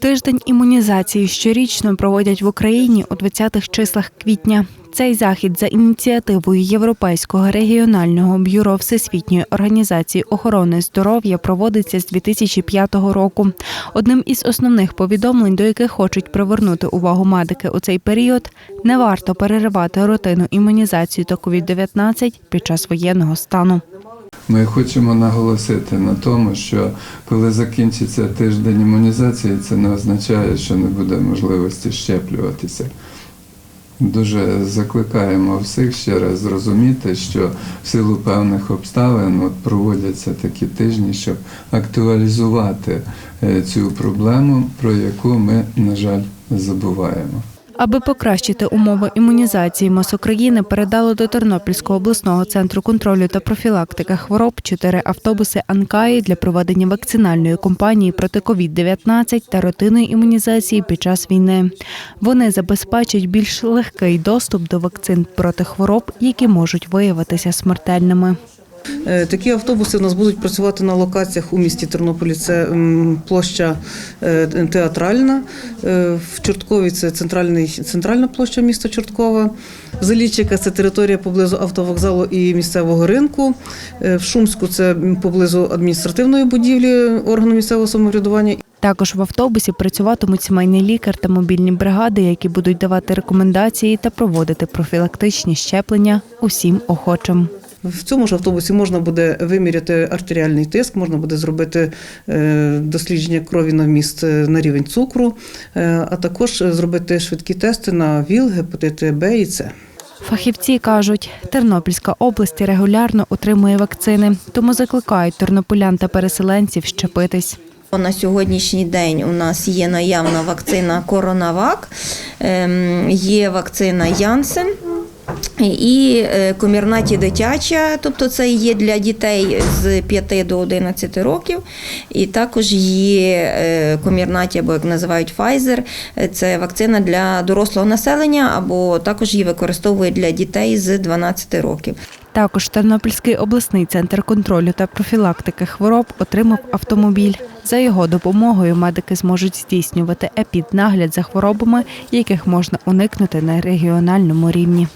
Тиждень імунізації щорічно проводять в Україні у 20-х числах квітня. Цей захід за ініціативою Європейського регіонального бюро Всесвітньої організації охорони здоров'я проводиться з 2005 року. Одним із основних повідомлень, до яких хочуть привернути увагу медики у цей період, не варто переривати рутину імунізації та COVID-19 під час воєнного стану. Ми хочемо наголосити на тому, що коли закінчиться тиждень імунізації, це не означає, що не буде можливості щеплюватися. Дуже закликаємо всіх ще раз зрозуміти, що в силу певних обставин от проводяться такі тижні, щоб актуалізувати е, цю проблему, про яку ми, на жаль, забуваємо. Аби покращити умови імунізації МОЗ України передало до Тернопільського обласного центру контролю та профілактики хвороб чотири автобуси Анкаї для проведення вакцинальної кампанії проти COVID-19 та рутинної імунізації під час війни. Вони забезпечать більш легкий доступ до вакцин проти хвороб, які можуть виявитися смертельними. Е, Такі автобуси в нас будуть працювати на локаціях у місті Тернополі. Це площа е, театральна. Е, В Чорткові це центральний, центральна площа міста Чорткова. Залічика це територія поблизу автовокзалу і місцевого ринку. В Шумську це поблизу адміністративної будівлі органу місцевого самоврядування. Також в автобусі працюватимуть сімейний лікар та мобільні бригади, які будуть давати рекомендації та проводити профілактичні щеплення усім охочим. В цьому ж автобусі можна буде виміряти артеріальний тиск, можна буде зробити е, дослідження крові на вміст е, на рівень цукру, е, а також зробити швидкі тести на ВІЛ, гепатити Б і С. Фахівці кажуть, Тернопільська область регулярно отримує вакцини, тому закликають тернополян та переселенців щепитись. На сьогоднішній день у нас є наявна вакцина Коронавак, ем, є вакцина Янсен. І е, комірнаті дитяча, тобто це є для дітей з 5 до 11 років. І також є е, комірнаті, або як називають Pfizer, це вакцина для дорослого населення, або також її використовують для дітей з 12 років. Також Тернопільський обласний центр контролю та профілактики хвороб отримав автомобіль. За його допомогою медики зможуть здійснювати епіднагляд за хворобами, яких можна уникнути на регіональному рівні.